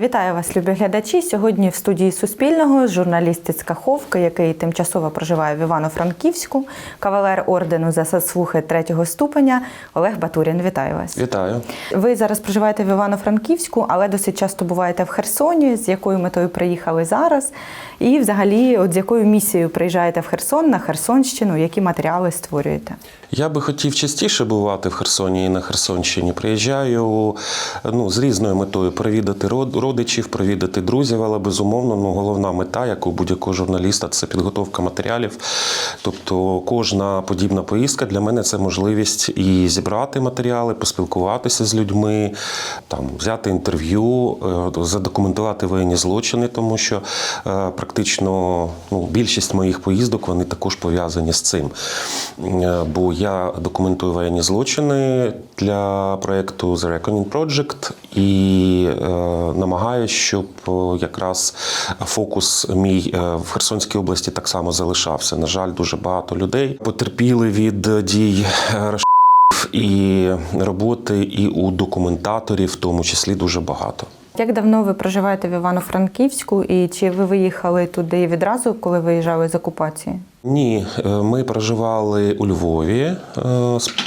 Вітаю вас, любі глядачі. Сьогодні в студії Суспільного журналіст з Каховки, який тимчасово проживає в Івано-Франківську, кавалер ордену за заслуги третього ступеня Олег Батурін. Вітаю вас. Вітаю. Ви зараз проживаєте в Івано-Франківську, але досить часто буваєте в Херсоні. З якою метою приїхали зараз? І, взагалі, от з якою місією приїжджаєте в Херсон на Херсонщину? Які матеріали створюєте? Я би хотів частіше бувати в Херсоні і на Херсонщині. Приїжджаю ну, з різною метою провідати род- родичів, провідати друзів, але безумовно ну, головна мета, як у будь-якого журналіста, це підготовка матеріалів. Тобто кожна подібна поїздка для мене це можливість і зібрати матеріали, поспілкуватися з людьми, там, взяти інтерв'ю, е, задокументувати воєнні злочини, тому що е, практично ну, більшість моїх поїздок вони також пов'язані з цим. Е, Бо я документую воєнні злочини для проєкту The Reckoning Project і е, намагаюся, щоб е, якраз фокус мій е, в Херсонській області так само залишався. На жаль, дуже багато людей потерпіли від дій е, і роботи і у документаторів, в тому числі дуже багато. Як давно ви проживаєте в Івано-Франківську, і чи ви виїхали туди відразу, коли виїжджали з окупації? Ні, е, ми проживали у Львові е,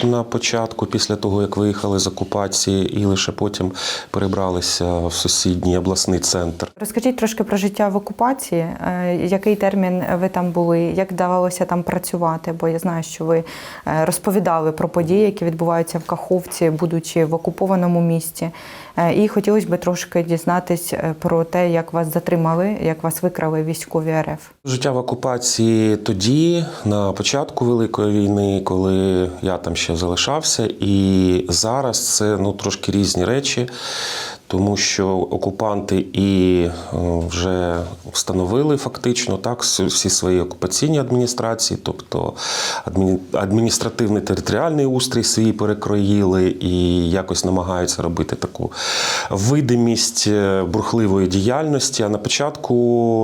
на початку, після того як виїхали з окупації, і лише потім перебралися в сусідній обласний центр. Розкажіть трошки про життя в окупації. Е, Який термін ви там були? Як вдавалося там працювати? Бо я знаю, що ви розповідали про події, які відбуваються в Каховці, будучи в окупованому місті. І хотілося б трошки дізнатись про те, як вас затримали, як вас викрали військові РФ. Життя в окупації тоді, на початку Великої війни, коли я там ще залишався, і зараз це ну трошки різні речі, тому що окупанти і е, вже встановили фактично так всі свої окупаційні адміністрації, тобто адміністративний територіальний устрій свій перекроїли і якось намагаються робити таку видимість е, бурхливої діяльності. А на початку,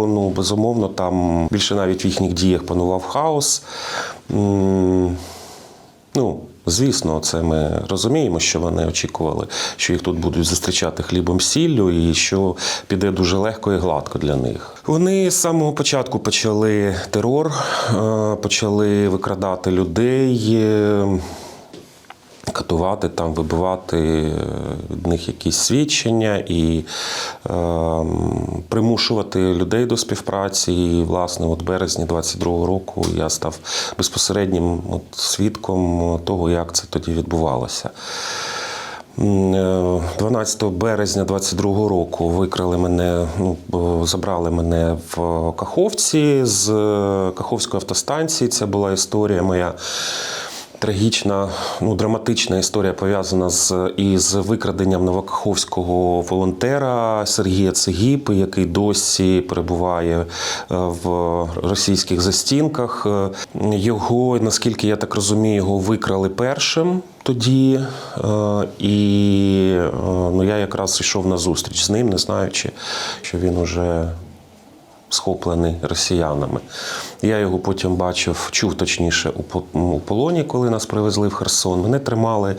ну безумовно, там більше навіть в їхніх діях панував хаос. Ну, звісно, це ми розуміємо, що вони очікували, що їх тут будуть зустрічати хлібом сіллю, і що піде дуже легко і гладко для них. Вони з самого початку почали терор, е, почали викрадати людей. Е, Катувати там, вибивати е, від них якісь свідчення і е, примушувати людей до співпраці. І, власне, от березні 22-го року я став безпосереднім от, свідком того, як це тоді відбувалося. Е, 12 березня 22-го року викрали мене, ну, забрали мене в Каховці з е, Каховської автостанції. Це була історія моя трагічна, ну драматична історія пов'язана з із викраденням новокаховського волонтера Сергія Цегіпи, який досі перебуває е, в російських застінках. Е, Його, наскільки я так розумію, його викрали першим. Тоді е, і ну, я якраз йшов на зустріч з ним, не знаючи, що він уже схоплений росіянами. Я його потім бачив, чув точніше у по- у полоні, коли нас привезли в Херсон. Мене тримали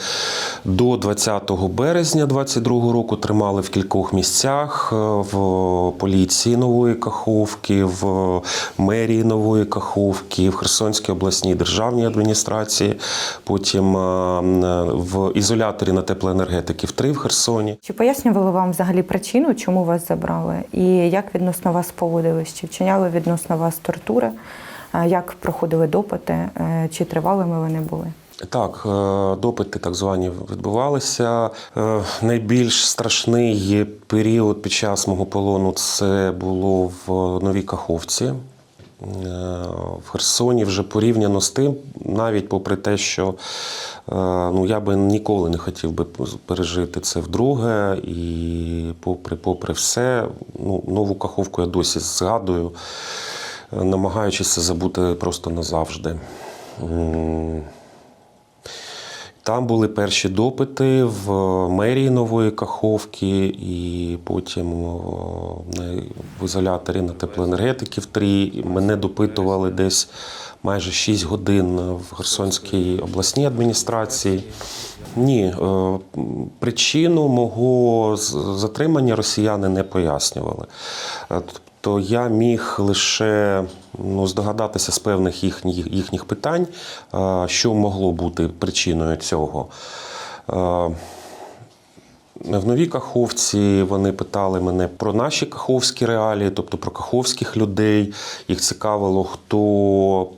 до 20 березня 22 року. Тримали в кількох місцях е, в поліції Нової Каховки, в мерії Нової Каховки, в Херсонській обласній державній адміністрації. Потім е, в ізоляторі на теплоенергетиків 3 в Херсоні. Чи пояснювали вам взагалі причину, чому вас забрали, і як відносно вас поводились? Чи вчиняли відносно вас тортури? Як проходили допити? Е, Чи тривалими вони були? Так, е, допити так звані відбувалися. Е, Найбільш страшний період під час мого полону це було в Новій Каховці. В Херсоні вже порівняно з тим, навіть попри те, що ну, я би ніколи не хотів би пережити це вдруге, і попри, попри все, ну, нову каховку я досі згадую, намагаючись забути просто назавжди. Там були перші допити в мерії Нової Каховки, і потім в ізоляторі на теплоенергетики в Трі. Мене допитували десь майже 6 годин в Херсонській обласній адміністрації. Ні, е, причину мого затримання росіяни не пояснювали. Тобто я міг лише ну, здогадатися з певних їхніх, їхніх питань, е, що могло бути причиною цього. Е, в новій Каховці вони питали мене про наші каховські реалії, тобто про каховських людей. Їх цікавило, хто.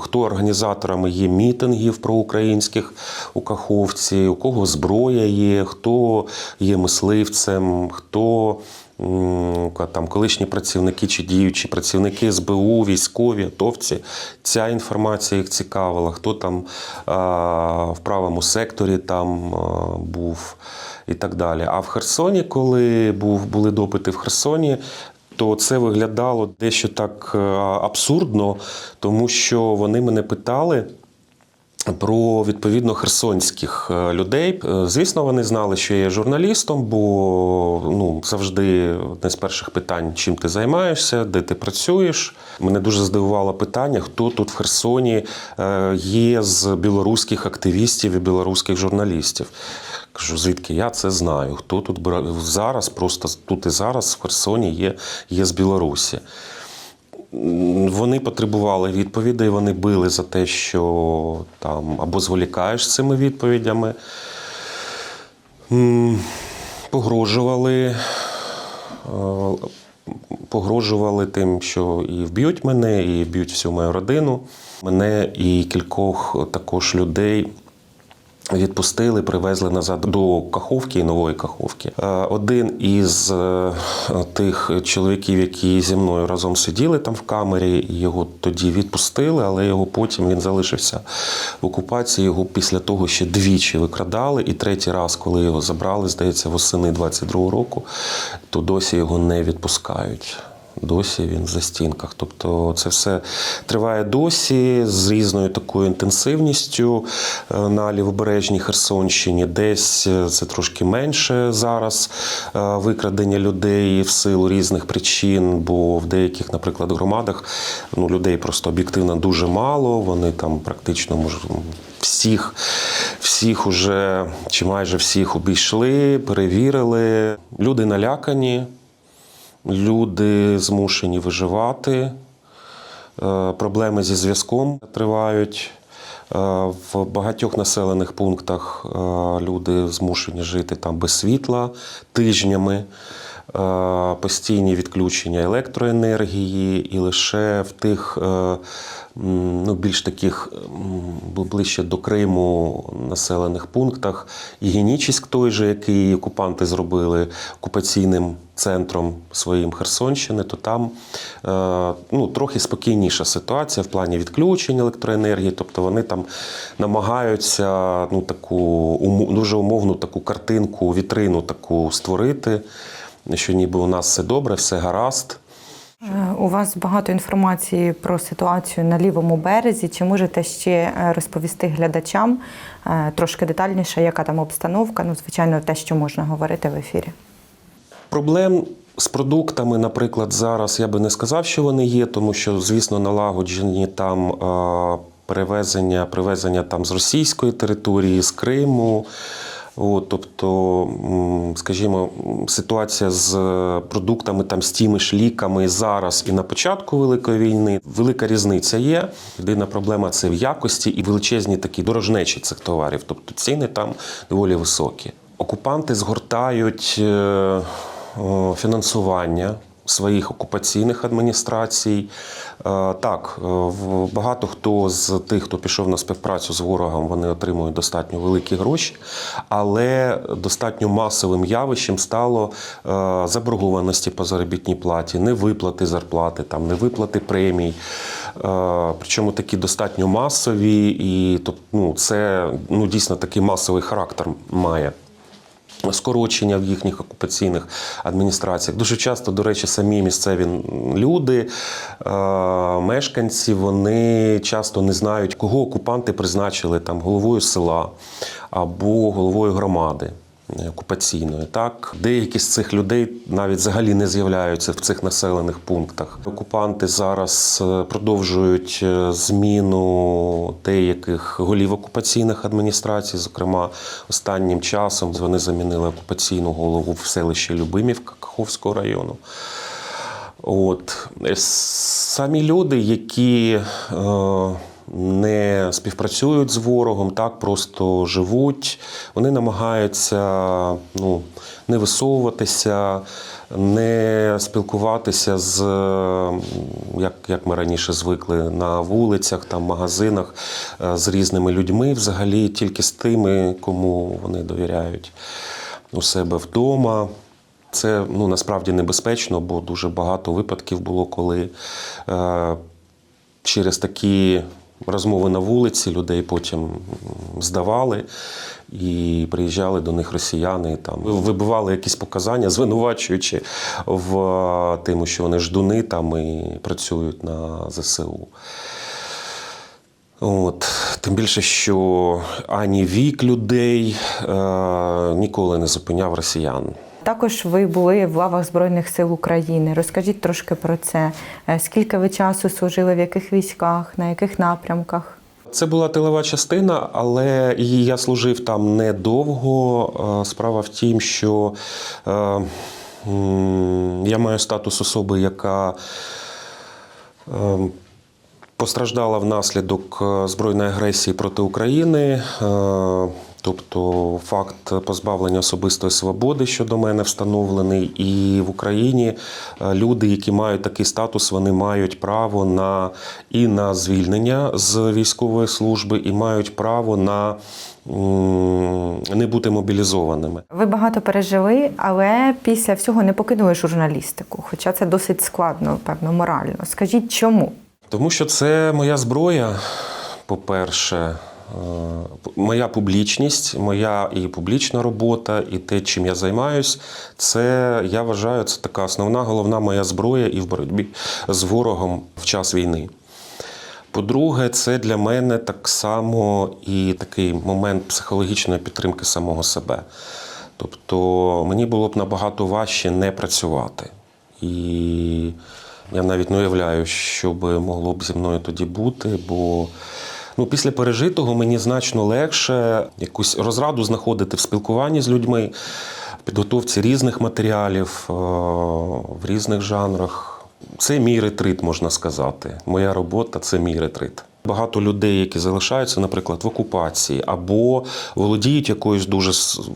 Хто організаторами є мітингів проукраїнських у Каховці, у кого зброя є, хто є мисливцем, хто там колишні працівники чи діючі працівники СБУ, військові, атовці. Ця інформація їх цікавила, хто там в правому секторі там був і так далі. А в Херсоні, коли був, були допити в Херсоні, то це виглядало дещо так абсурдно, тому що вони мене питали. Про відповідно херсонських е, людей. Е, Звісно, вони знали, що я є журналістом, бо ну завжди одне з перших питань, чим ти займаєшся, де ти працюєш. Мене дуже здивувало питання, хто тут в Херсоні е, є з білоруських активістів і білоруських журналістів. Кажу, звідки я це знаю? Хто тут зараз, просто тут і зараз в Херсоні є, є з Білорусі. Вони потребували відповідей, вони били за те, що там або зволікаєш цими відповідями, погрожували, е, погрожували тим, що і вб'ють мене, і вб'ють всю мою родину. Мене і кількох також людей. Відпустили, привезли назад до Каховки і нової Каховки. Е, Один із е, тих чоловіків, які зі мною разом сиділи там в камері, його тоді відпустили, але його потім він залишився в окупації. Його після того ще двічі викрадали. І третій раз, коли його забрали, здається, восени 22-го року, то досі його не відпускають. Досі він в застінках. Тобто це все триває досі з різною такою інтенсивністю е, на лівобережній Херсонщині. Десь е, це трошки менше зараз е, викрадення людей в силу різних причин, бо в деяких, наприклад, громадах ну, людей просто об'єктивно дуже мало. Вони там практично може, всіх, всіх уже чи майже всіх обійшли, перевірили. Люди налякані. Люди змушені виживати, Е, проблеми зі зв'язком тривають. Е, В багатьох населених пунктах е, люди змушені жити там без світла тижнями, постійні відключення електроенергії, і лише в тих е, ну, більш таких ближче до Криму населених пунктах і той же, який окупанти зробили окупаційним центром своїм Херсонщини, то там е, ну, трохи спокійніша ситуація в плані відключень електроенергії. Тобто вони там намагаються ну, таку дуже умовну таку картинку, вітрину таку створити, що ніби у нас все добре, все гаразд. Е, У вас багато інформації про ситуацію на лівому березі. Чи можете ще е, розповісти глядачам е, трошки детальніше, яка там обстановка? Ну, звичайно, те, що можна говорити в ефірі. Проблем з продуктами, наприклад, зараз я би не сказав, що вони є, тому що, звісно, налагоджені там перевезення, привезення там з російської території, з Криму. От, тобто, скажімо, ситуація з е, продуктами, там, з тими ж ліками зараз і на початку Великої війни. Велика різниця є. Єдина проблема це в якості і величезні такі дорожнечі цих товарів. Тобто ціни там доволі високі. Окупанти згортають е, фінансування своїх окупаційних адміністрацій. Е, Так, е, багато хто з тих, хто пішов на співпрацю з ворогом, вони отримують достатньо великі гроші, але достатньо масовим явищем стало е, заборгованості по заробітній платі, невиплати зарплати, там, невиплати премій. Причому такі достатньо масові, і ну, це ну, дійсно такий масовий характер має. Скорочення в їхніх окупаційних адміністраціях. Дуже часто, до речі, самі місцеві люди, е, мешканці, вони часто не знають, кого окупанти призначили там головою села або головою громади. Окупаційної так деякі з цих людей навіть взагалі не з'являються в цих населених пунктах. Окупанти зараз е, продовжують е, зміну деяких голів окупаційних адміністрацій. Зокрема, останнім часом вони замінили окупаційну голову в селищі Любимівка Каховського району. От е, самі люди, які е, не співпрацюють з ворогом, так просто живуть, вони намагаються ну, не висовуватися, не спілкуватися з, як, як ми раніше звикли, на вулицях, там, магазинах е, з різними людьми, взагалі тільки з тими, кому вони довіряють у себе вдома. Це ну, насправді небезпечно, бо дуже багато випадків було, коли е, через такі розмови на вулиці людей потім здавали і приїжджали до них росіяни, там вибивали якісь показання, звинувачуючи в е, тому, що вони ждуни там і працюють на ЗСУ. От, тим більше, що ані вік людей е, ніколи не зупиняв росіян. Також ви були в лавах Збройних сил України. Розкажіть трошки про це. Е, Скільки ви часу служили, в яких військах, на яких напрямках? Це була тилова частина, але я служив там недовго. Е, Справа в тім, що е, я маю статус особи, яка постраждала внаслідок збройної агресії проти України. Тобто факт позбавлення особистої свободи щодо мене встановлений, і в Україні е, люди, які мають такий статус, вони мають право на і на звільнення з військової служби, і мають право на не бути мобілізованими. Ви багато пережили, але після всього не покинули журналістику, хоча це досить складно, певно, морально. Скажіть, чому? Тому що це моя зброя, по-перше, моя публічність, моя і публічна робота, і те, чим я займаюсь, це я вважаю, це така основна головна моя зброя і в боротьбі з ворогом в час війни. По-друге, це для мене так само і такий момент психологічної підтримки самого себе. Тобто мені було б набагато важче не працювати. І я навіть не уявляю, що би могло б зі мною тоді бути, бо ну, після пережитого мені значно легше якусь розраду знаходити в спілкуванні з людьми, в підготовці різних матеріалів е, в різних жанрах. Це мій ретрит, можна сказати. Моя робота це мій ретрит. Багато людей, які залишаються, наприклад, в окупації, або володіють якоюсь дуже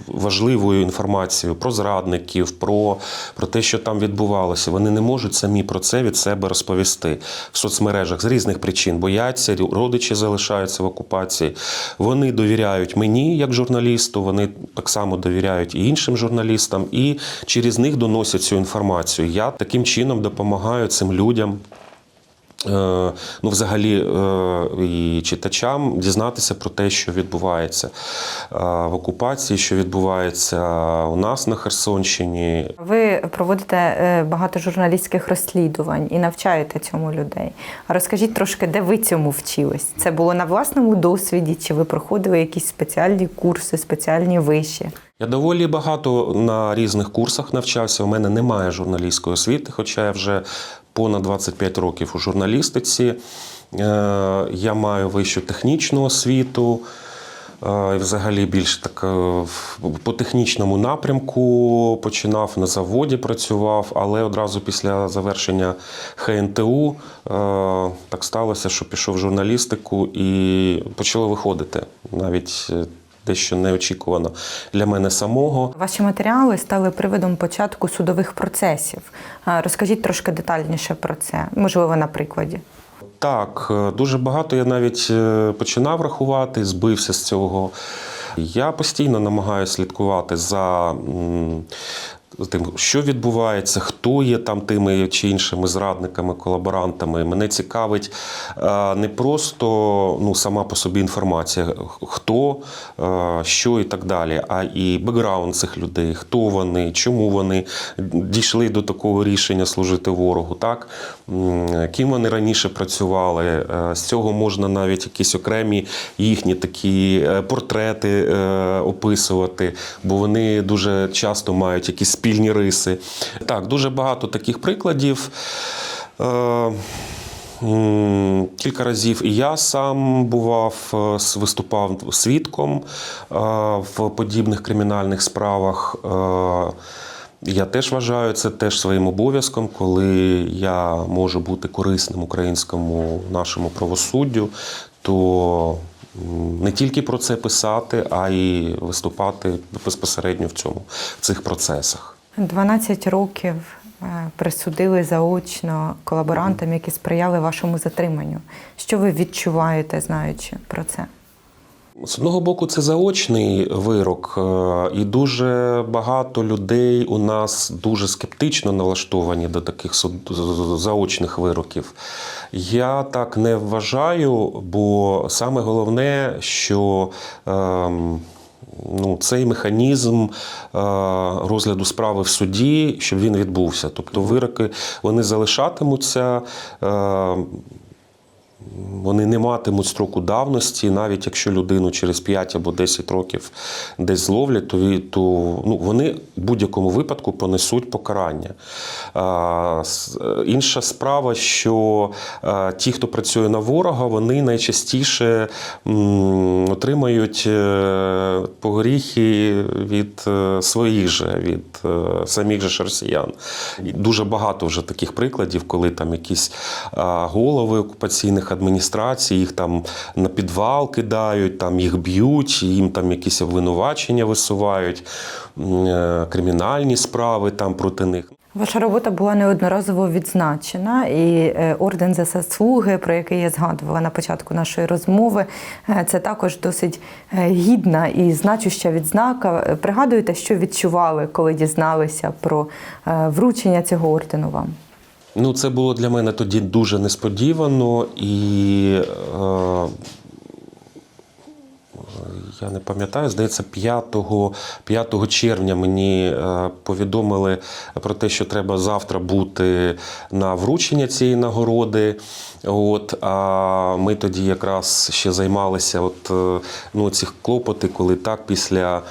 важливою інформацією про зрадників, про, про те, що там відбувалося. Вони не можуть самі про це від себе розповісти в соцмережах з різних причин. Бояться, родичі залишаються в окупації. Вони довіряють мені як журналісту, вони так само довіряють і іншим журналістам, і через них доносять цю інформацію. Я таким чином допомагаю цим людям. Е, Ну, взагалі, е, і читачам дізнатися про те, що відбувається е, в окупації, що відбувається у нас на Херсонщині. Ви проводите багато журналістських розслідувань і навчаєте цьому людей. Розкажіть трошки, де ви цьому вчились? Це було на власному досвіді, чи ви проходили якісь спеціальні курси, спеціальні виші? Я доволі багато на різних курсах навчався. У мене немає журналістської освіти, хоча я вже понад 25 років у журналістиці. Е, Я маю вищу технічну освіту. е, Взагалі більш так е, по технічному напрямку починав на заводі, працював, але одразу після завершення ХНТУ так сталося, що пішов в журналістику і почало виходити навіть дещо неочікувано для мене самого. Ваші матеріали стали приводом початку судових процесів. Розкажіть трошки детальніше про це, можливо, на прикладі. Так, е, дуже багато я навіть е, починав рахувати, збився з цього. Я постійно намагаюся слідкувати за тим, що відбувається, хто є там тими чи іншими зрадниками, колаборантами. Мене цікавить е, не просто ну, сама по собі інформація, хто, е, що і так далі, а і бекграунд цих людей, хто вони, чому вони дійшли до такого рішення служити ворогу, так? Ким вони раніше працювали. Е, З цього можна навіть якісь окремі їхні такі е, портрети е, описувати, бо вони дуже часто мають якісь спільні риси. Так, дуже багато таких прикладів. Кілька разів і я сам бував, виступав свідком в подібних кримінальних справах. Я теж вважаю це теж своїм обов'язком, коли я можу бути корисним українському нашому правосуддю, то не тільки про це писати, а й виступати безпосередньо в цьому в цих процесах. 12 років е, присудили заочно колаборантам, які сприяли вашому затриманню. Що ви відчуваєте, знаючи про це? З одного боку, це заочний вирок, е, і дуже багато людей у нас дуже скептично налаштовані до таких заочних вироків. Я так не вважаю, бо саме головне, що ем, ну, цей механізм е, розгляду справи в суді, щоб він відбувся. Тобто вироки вони залишатимуться. Вони не матимуть строку давності, навіть якщо людину через 5 або 10 років десь зловлять, то, то ну, вони в будь-якому випадку понесуть покарання. А, е, інша справа, що е, ті, хто працює на ворога, вони найчастіше м, отримають е, погріхи від своїх же, від самих же ж росіян. Дуже багато вже таких прикладів, коли там якісь а, голови окупаційних адміністрацій, їх там на підвал кидають, там їх б'ють, їм там якісь обвинувачення висувають, е, кримінальні справи там проти них. Ваша робота була неодноразово відзначена, і е, орден за заслуги, про який я згадувала на початку нашої розмови, е, це також досить гідна і значуща відзнака. Пригадуєте, що відчували, коли дізналися про вручення цього ордену вам? Ну, це було для мене тоді дуже несподівано і. Е, я не пам'ятаю, здається, 5, 5 червня мені е, повідомили про те, що треба завтра бути на вручення цієї нагороди. От, а ми тоді якраз ще займалися от, е, ну, цих клопоти, коли так після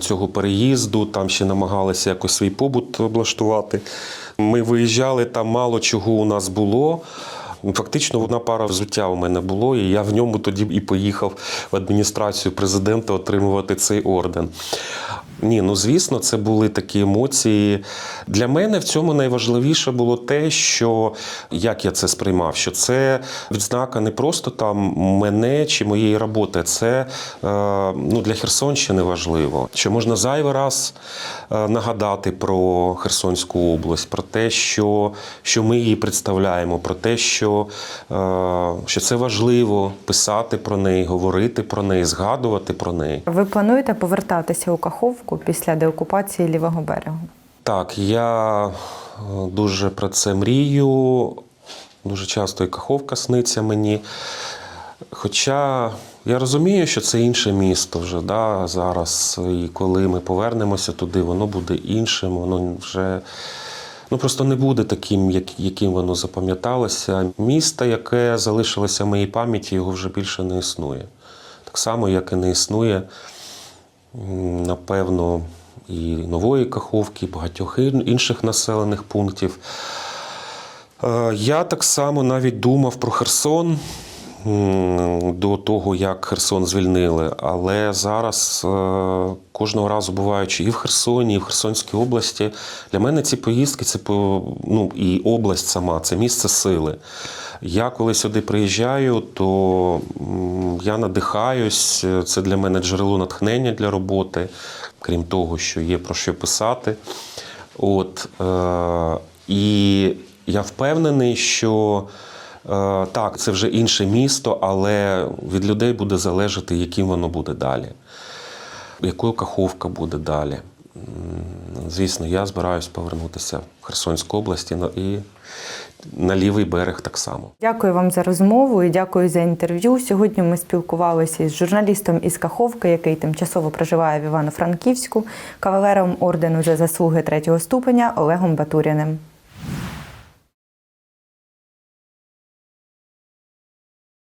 цього переїзду там ще намагалися якось свій побут облаштувати. Ми виїжджали, там мало чого у нас було. Фактично, одна пара взуття у мене було, і я в ньому тоді і поїхав в адміністрацію президента отримувати цей орден. Ні, ну звісно, це були такі емоції. Для мене в цьому найважливіше було те, що як я це сприймав, що це відзнака не просто там мене чи моєї роботи, це е, ну, для Херсонщини важливо. Що можна зайвий раз е, нагадати про Херсонську область, про те, що, що ми її представляємо, про те, що, е, що це важливо писати про неї, говорити про неї, згадувати про неї. Ви плануєте повертатися у Каховку після деокупації лівого берегу? Так, я е, дуже про це мрію. Дуже часто і каховка сниться мені. Хоча я розумію, що це інше місто вже да, зараз. І коли ми повернемося туди, воно буде іншим, воно вже ну, просто не буде таким, як- яким воно запам'яталося. Місто, яке залишилося в моїй пам'яті, його вже більше не існує. Так само, як і не існує напевно, і нової Каховки, і багатьох інших населених пунктів. Е, Я так само навіть думав про Херсон до того, як Херсон звільнили. Але зараз, е, кожного разу буваючи і в Херсоні, і в Херсонській області, для мене ці поїздки це ну, і область сама, це місце сили. Я коли сюди приїжджаю, то я надихаюсь. Це для мене джерело натхнення для роботи, крім того, що є про що писати. От, е, і я впевнений, що так, це вже інше місто, але від людей буде залежати, яким воно буде далі, якою каховка буде далі. звісно, я збираюсь повернутися в Херсонську область і на лівий берег так само. Дякую вам за розмову і дякую за інтерв'ю. Сьогодні ми спілкувалися з журналістом із Каховки, який тимчасово проживає в Івано-Франківську, кавалером ордену за заслуги третього ступеня Олегом Батуряним.